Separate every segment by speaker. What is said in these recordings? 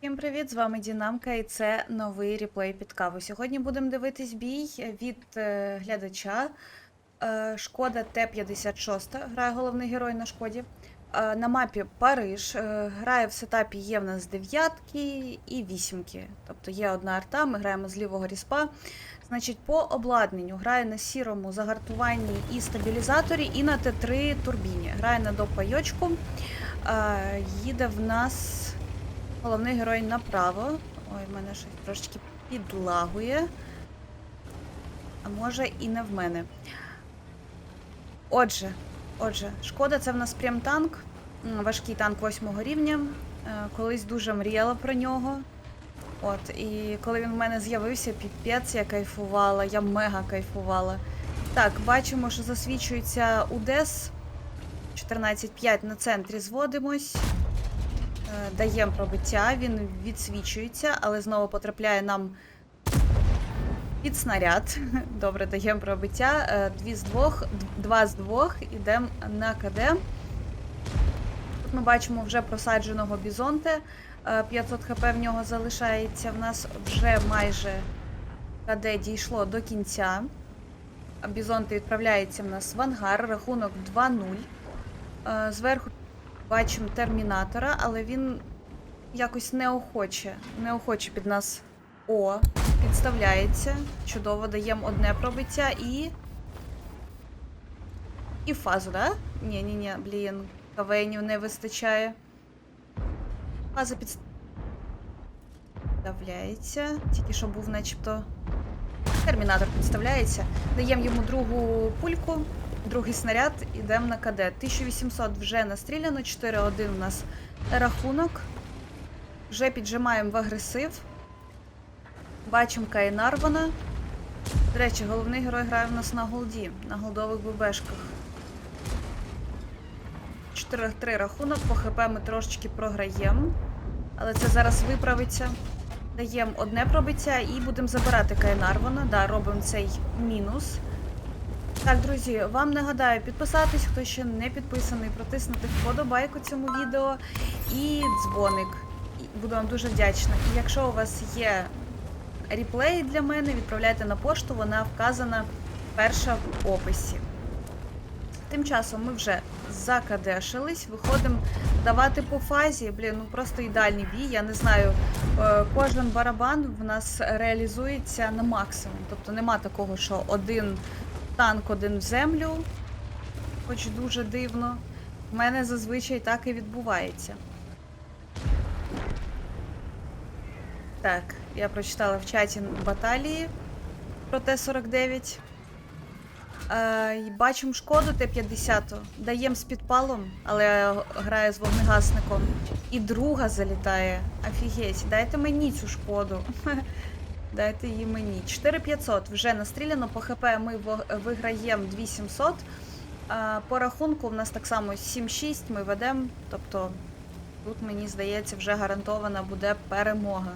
Speaker 1: Всім привіт! З вами Дінамка, і це новий реплей під каву. Сьогодні будемо дивитись бій від е, глядача. Е, Шкода Т-56, грає головний герой на шкоді. Е, на мапі Париж. Грає в сетапі є в нас дев'ятки і вісімки. Тобто є одна арта, ми граємо з лівого ріспа. Значить, по обладнанню грає на сірому загартуванні і стабілізаторі, і на Т3 турбіні. Грає на допайочку. Е, їде в нас головний герой направо. Ой, в мене щось трошечки підлагує. А може і не в мене. Отже, отже, шкода, це в нас прям танк. Важкий танк 8 рівня. Е, Колись дуже мріяла про нього. От, і коли він в мене з'явився, піпець, я кайфувала, я мега кайфувала. Так, бачимо, що засвічується УДЕС. 14.5 на центрі зводимось. Е, Даємо пробиття, він відсвічується, але знову потрапляє нам під снаряд. Добре, даємо пробиття. Е, Дві з двох, два з двох, ідемо на КД. Тут ми бачимо вже просадженого бізонте. Е, 500 хп в нього залишається. В нас вже майже КД дійшло до кінця. Бізонте відправляється в нас в ангар, рахунок 2-0. Е, Зверху бачимо термінатора, але він якось неохоче, неохоче під нас О, підставляється. Чудово, даємо одне пробиття і. І фазу, да? Ні, ні, ні, блін, кавенів не вистачає. Фаза підставляється. Тільки що був начебто. Термінатор підставляється. Даємо йому другу пульку, другий снаряд, ідемо на КД. 1800 вже настріляно, 4-1 у нас рахунок. Вже піджимаємо в агресив. Бачимо Каїнарвана. До речі, головний герой грає в нас на голді, на голдових ББшках. 4-3 рахунок, по ХП ми трошечки програємо. Але це зараз виправиться. Даємо одне пробиття і будемо забирати Кайнарвана. Да, робимо цей мінус. Так, друзі, вам нагадаю підписатись, хто ще не підписаний, протиснути вподобайку цьому відео і дзвоник. Буду вам дуже вдячна. І якщо у вас є реплей для мене, відправляйте на пошту, вона вказана перша в описі. Тим часом ми вже закадешились, виходимо давати по фазі. Блін, ну просто ідеальний бій. Я не знаю, е, кожен барабан в нас реалізується на максимум. Тобто нема такого, що один танк, один в землю, хоч дуже дивно. В мене зазвичай так і відбувається. Так, я прочитала в чаті баталії про Т-49. Е, бачимо шкоду Т-50. Даємо з підпалом, але грає з вогнегасником. І друга залітає. Офігеть, дайте мені цю шкоду. Дайте її мені. 4500 вже настріляно. По ХП ми виграємо 2700. По рахунку в нас так само 7-6 ми ведемо. Тобто тут, мені здається, вже гарантована буде перемога.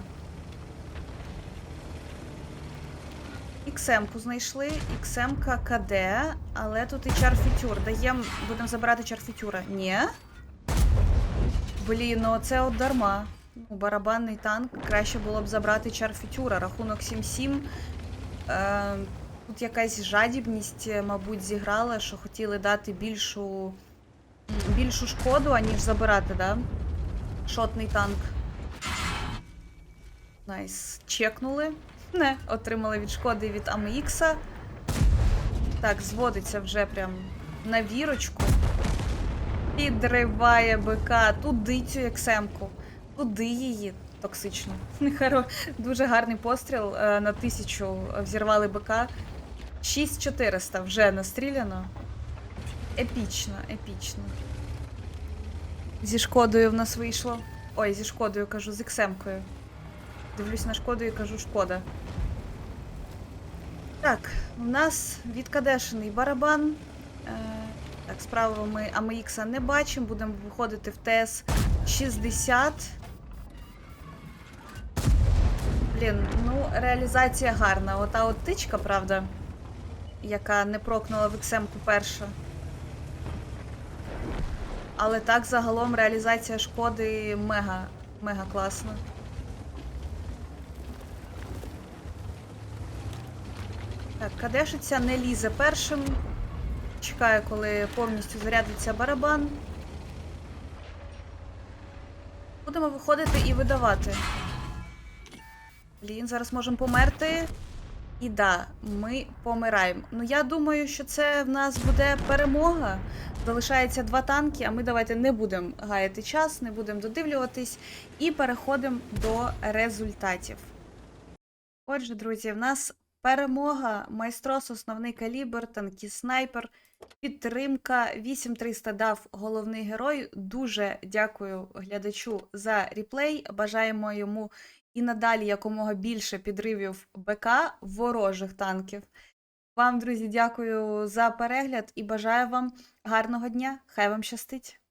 Speaker 1: XM-ку знайшли, XM-ка КД, але тут і чарфітюр. Даємо, будемо забирати чарфітюра. Ні. Блін, ну це от дарма. Ну, барабанний танк. Краще було б забрати чарфітюра. Рахунок 7-7. Е, тут якась жадібність, мабуть, зіграла, що хотіли дати більшу, більшу шкоду, аніж забирати, да? Шотний танк. Найс. Чекнули. Не, отримали від шкоди від AMX. Так, зводиться вже прям на вірочку. Підриває БК. Туди цю ексемку. Туди її токсично. Дуже гарний постріл е, на тисячу взірвали БК. 6400 вже настріляно. Епічно, епічно. Зі шкодою в нас вийшло. Ой, зі шкодою кажу, з ексемкою. Дивлюсь на шкоду і кажу шкода. Так, у нас відкадешений барабан. Е, так, справа ми AMX не бачимо, будемо виходити в ТС 60. Блін, ну, реалізація гарна. Ота от тичка, правда, яка не прокнула в іксемку перша. Але так загалом реалізація шкоди мега, мега класна. Так, Кадешиця не лізе першим. Чекає, коли повністю зарядиться барабан. Будемо виходити і видавати. Блін, зараз можемо померти. І да, ми помираємо. Ну я думаю, що це в нас буде перемога. Залишається два танки, а ми давайте не будемо гаяти час, не будемо додивлюватись і переходимо до результатів. Отже, друзі, в нас перемога, майстрос, основний калібр, танки снайпер, підтримка. 8300 дав головний герой. Дуже дякую глядачу за ріплей. Бажаємо йому і надалі якомога більше підривів БК ворожих танків. Вам, друзі, дякую за перегляд і бажаю вам гарного дня. Хай вам щастить!